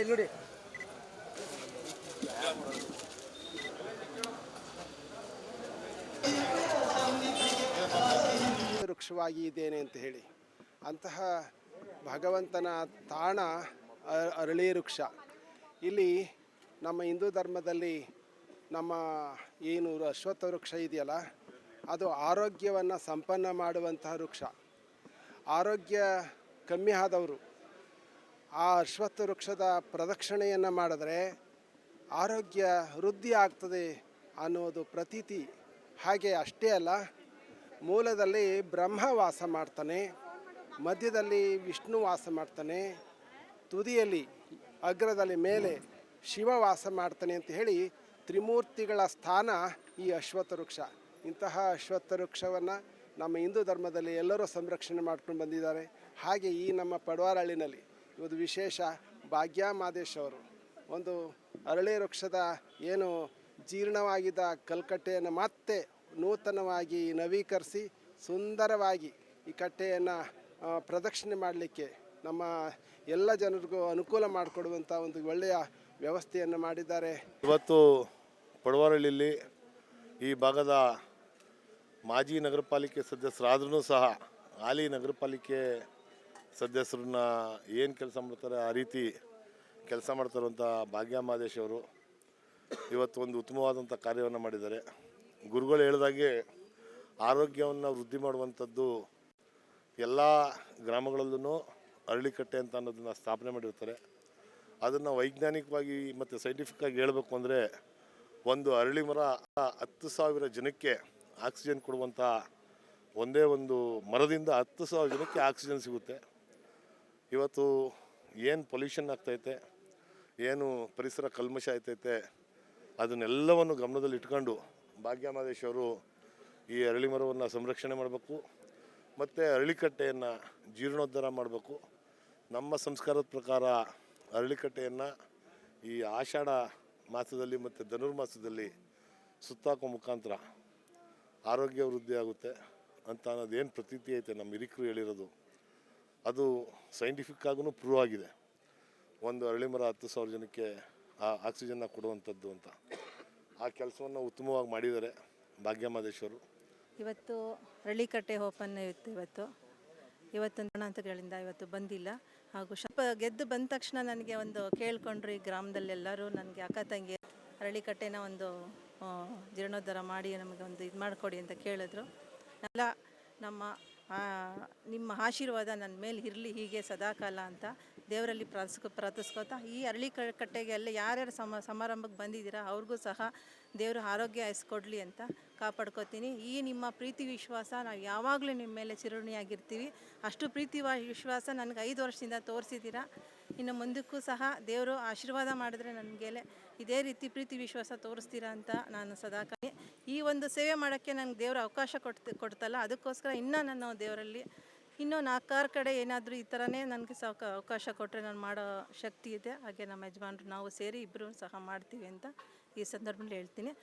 ಇಲ್ಲಿ ನೋಡಿ. ವೃಕ್ಷವಾಗಿ ಇದ್ದೇನೆ ಅಂತ ಹೇಳಿ. ಅಂತಹ ಭಗವಂತನ ತಾಣ ಅರಳಿ ವೃಕ್ಷ. ಇಲ್ಲಿ ನಮ್ಮ ಹಿಂದೂ ಧರ್ಮದಲ್ಲಿ ನಮ್ಮ ಏನು ಅಶ್ವತ್ಥ ವೃಕ್ಷ ಇದೆಯಲ್ಲ, ಅದು ಆರೋಗ್ಯವನ್ನು ಸಂಪನ್ನ ಮಾಡುವಂತಹ ವೃಕ್ಷ. ಆರೋಗ್ಯ ಕಮ್ಮಿ ಆದವರು ಆ ಅಶ್ವತ್ಥ ವೃಕ್ಷದ ಪ್ರದಕ್ಷಿಣೆಯನ್ನು ಮಾಡಿದ್ರೆ ಆರೋಗ್ಯ ವೃದ್ಧಿ ಆಗ್ತದೆ ಅನ್ನೋದು ಪ್ರತೀತಿ ಹಾಗೆ ಅಷ್ಟೇ ಅಲ್ಲ, ಮೂಲದಲ್ಲಿ ಬ್ರಹ್ಮ ವಾಸ ಮಾಡ್ತಾನೆ, ಮಧ್ಯದಲ್ಲಿ ವಿಷ್ಣು ವಾಸ ಮಾಡ್ತಾನೆ, ತುದಿಯಲ್ಲಿ ಅಗ್ರದಲ್ಲಿ ಮೇಲೆ ಶಿವ ವಾಸ ಮಾಡ್ತಾನೆ ಅಂತ ಹೇಳಿ ತ್ರಿಮೂರ್ತಿಗಳ ಸ್ಥಾನ ಈ ಅಶ್ವತ್ಥ ವೃಕ್ಷ. ಇಂತಹ ಅಶ್ವತ್ಥ ವೃಕ್ಷವನ್ನು ನಮ್ಮ ಹಿಂದೂ ಧರ್ಮದಲ್ಲಿ ಎಲ್ಲರೂ ಸಂರಕ್ಷಣೆ ಮಾಡ್ಕೊಂಡು ಬಂದಿದ್ದಾರೆ. ಹಾಗೆ ಈ ನಮ್ಮ ಪಡವಾರಹಳ್ಳಿನಲ್ಲಿ ಇವತ್ತು ವಿಶೇಷ ಭಾಗ್ಯ ಮಾದೇಶ್ ಅವರು. ಒಂದು ಅರಳಿ ವೃಕ್ಷದ ಏನು ಜೀರ್ಣವಾಗಿದ್ದ ಕಲ್ಕಟ್ಟೆಯನ್ನು ಮತ್ತೆ ನೂತನವಾಗಿ ನವೀಕರಿಸಿ ಸುಂದರವಾಗಿ ಈ ಕಟ್ಟೆಯನ್ನು ಪ್ರದಕ್ಷಿಣೆ ಮಾಡಲಿಕ್ಕೆ ನಮ್ಮ ಎಲ್ಲ ಜನರಿಗೂ ಅನುಕೂಲ ಮಾಡಿಕೊಡುವಂಥ ಒಂದು ಒಳ್ಳೆಯ ವ್ಯವಸ್ಥೆಯನ್ನು ಮಾಡಿದ್ದಾರೆ. ಇವತ್ತು ಪಡುವರಳ್ಳಿಲಿ ಈ ಭಾಗದ ಮಾಜಿ ನಗರ ಪಾಲಿಕೆ ಸದಸ್ಯರಾದ್ರೂ ಸಹ ಹಾಲಿ ನಗರ ಪಾಲಿಕೆ ಸದಸ್ಯರನ್ನ ಏನು ಕೆಲಸ ಮಾಡ್ತಾರೆ ಆ ರೀತಿ ಕೆಲಸ ಮಾಡ್ತಾರಂಥ ಭಾಗ್ಯ ಮಹದೇಶ್ ಅವರು ಇವತ್ತು ಒಂದು ಉತ್ತಮವಾದಂಥ ಕಾರ್ಯವನ್ನು ಮಾಡಿದ್ದಾರೆ. ಗುರುಗಳು ಹೇಳಿದಾಗೆ ಆರೋಗ್ಯವನ್ನು ವೃದ್ಧಿ ಮಾಡುವಂಥದ್ದು ಎಲ್ಲ ಗ್ರಾಮಗಳಲ್ಲೂ ಅರಳಿಕಟ್ಟೆ ಅಂತ ಅನ್ನೋದನ್ನು ಸ್ಥಾಪನೆ ಮಾಡಿರ್ತಾರೆ. ಅದನ್ನು ವೈಜ್ಞಾನಿಕವಾಗಿ ಮತ್ತು ಸೈಂಟಿಫಿಕ್ಕಾಗಿ ಹೇಳಬೇಕು ಅಂದರೆ ಒಂದು ಅರಳಿ ಮರ ಹತ್ತು ಸಾವಿರ ಜನಕ್ಕೆ ಆಕ್ಸಿಜನ್ ಕೊಡುವಂಥ ಒಂದೇ ಒಂದು ಮರದಿಂದ ಹತ್ತು ಸಾವಿರ ಜನಕ್ಕೆ ಆಕ್ಸಿಜನ್ ಸಿಗುತ್ತೆ. ಇವತ್ತು ಏನು ಪೊಲ್ಯೂಷನ್ ಆಗ್ತೈತೆ, ಏನು ಪರಿಸರ ಕಲ್ಮಶ ಆಯ್ತೈತೆ, ಅದನ್ನೆಲ್ಲವನ್ನು ಗಮನದಲ್ಲಿ ಇಟ್ಕೊಂಡು ಭಾಗ್ಯಮಾದೇಶ್ ಅವರು ಈ ಅರಳಿ ಮರವನ್ನು ಸಂರಕ್ಷಣೆ ಮಾಡಬೇಕು, ಮತ್ತು ಅರಳಿಕಟ್ಟೆಯನ್ನು ಜೀರ್ಣೋದ್ಧಾರ ಮಾಡಬೇಕು. ನಮ್ಮ ಸಂಸ್ಕಾರದ ಪ್ರಕಾರ ಅರಳಿಕಟ್ಟೆಯನ್ನು ಈ ಆಷಾಢ ಮಾಸದಲ್ಲಿ ಮತ್ತು ಧನುರ್ಮಾಸದಲ್ಲಿ ಸುತ್ತಾಕೋ ಮುಖಾಂತರ ಆರೋಗ್ಯ ವೃದ್ಧಿ ಆಗುತ್ತೆ ಅಂತ ಅನ್ನೋದೇನು ಪ್ರತೀತಿ ಐತೆ ನಮ್ಮ ಹಿರಿಕರು ಹೇಳಿರೋದು. ಅದು ಸೈಂಟಿಫಿಕ್ ಆಗೂ ಪ್ರೂವ್ ಆಗಿದೆ. ಒಂದು ಅರಳಿ ಮರ ಹತ್ತು ಸಾವಿರ ಜನಕ್ಕೆ ಆ ಆಕ್ಸಿಜನ್ನ ಕೊಡುವಂಥದ್ದು ಅಂತ. ಆ ಕೆಲಸವನ್ನು ಉತ್ತಮವಾಗಿ ಮಾಡಿದ್ದಾರೆ ಭಾಗ್ಯಮಾದೇಶ್ವರು. ಇವತ್ತು ರಳ್ಳಿಕಟ್ಟೆ ಓಪನ್ ಇತ್ತು ಇವತ್ತು. ಇವತ್ತು ಅಂತಗಳಿಂದ ಇವತ್ತು ಬಂದಿಲ್ಲ. ಹಾಗೂ ಸ್ವಲ್ಪ ಗೆದ್ದು ಬಂದ ತಕ್ಷಣ ನನಗೆ ಒಂದು ಕೇಳ್ಕೊಂಡ್ರು ಈ ಗ್ರಾಮದಲ್ಲೆಲ್ಲರೂ ನನಗೆ ಅಕ್ಕ ತಂಗಿ ಅರಳಿಕಟ್ಟೆನ ಒಂದು ಜೀರ್ಣೋದ್ಧಾರ ಮಾಡಿ ನಮಗೆ ಒಂದು ಇದು ಮಾಡಿಕೊಡಿ ಅಂತ ಕೇಳಿದ್ರು. ಎಲ್ಲ ನಮ್ಮ ನಿಮ್ಮ ಆಶೀರ್ವಾದ ನನ್ನ ಮೇಲೆ ಇರಲಿ, ಹೀಗೆ ಸದಾಕಾಲ ಅಂತ ದೇವರಲ್ಲಿ ಪ್ರಾರ್ಥಿಸ್ಕೊ ಪ್ರಾರ್ಥಿಸ್ಕೊತಾ, ಈ ಅರಳಿ ಕ- ಕಟ್ಟೆಗೆ ಅಲ್ಲಿ ಯಾರ್ಯಾರು ಸಮ, ಸಮಾರಂಭಕ್ಕೆ ಬಂದಿದ್ದೀರಾ, ಅವ್ರಿಗೂ ಸಹ ದೇವರು ಆರೋಗ್ಯ ಆಯಿಸ್ಕೊಡ್ಲಿ ಅಂತ ಕಾಪಾಡ್ಕೋತೀನಿ. ಈ ನಿಮ್ಮ ಪ್ರೀತಿ ವಿಶ್ವಾಸ, ನಾವು ಯಾವಾಗಲೂ ನಿಮ್ಮ ಮೇಲೆ ಚಿರುಣಿಯಾಗಿರ್ತೀವಿ ಅಷ್ಟು ಪ್ರೀತಿ ವಿಶ್ವಾಸ ನನಗೆ ಐದು ವರ್ಷದಿಂದ ತೋರಿಸಿದ್ದೀರಾ. ಇನ್ನು ಮುಂದಕ್ಕೂ ಸಹ ದೇವರು ಆಶೀರ್ವಾದ ಮಾಡಿದ್ರೆ ನನಗೆ ಇದೇ ರೀತಿ ಪ್ರೀತಿ ವಿಶ್ವಾಸ ತೋರಿಸ್ತೀರಾ ಅಂತ ನಾನು ಸದಾಕಾಲ ಈ ಒಂದು ಸೇವೆ ಮಾಡೋಕ್ಕೆ ನನಗೆ ದೇವರು ಅವಕಾಶ ಕೊಡ್ತ, ಕೊಡ್ತಲ್ಲ, ಅದಕ್ಕೋಸ್ಕರ ಇನ್ನೂ ನಾನು ದೇವರಲ್ಲಿ ಇನ್ನೂ ನಾಲ್ಕಾರು ಕಡೆ ಏನಾದರೂ ಈ ಥರನೇ ನನಗೆ ಸಹ ಅವಕಾಶ ಕೊಟ್ಟರೆ ನಾನು ಮಾಡೋ ಶಕ್ತಿ ಇದೆ. ಹಾಗೆ ನಮ್ಮ ಯಜಮಾನ್ರು ನಾವು ಸೇರಿ ಇಬ್ಬರು ಸಹ ಮಾಡ್ತೀವಿ ಅಂತ ಈ ಸಂದರ್ಭದಲ್ಲಿ ಹೇಳ್ತೀನಿ.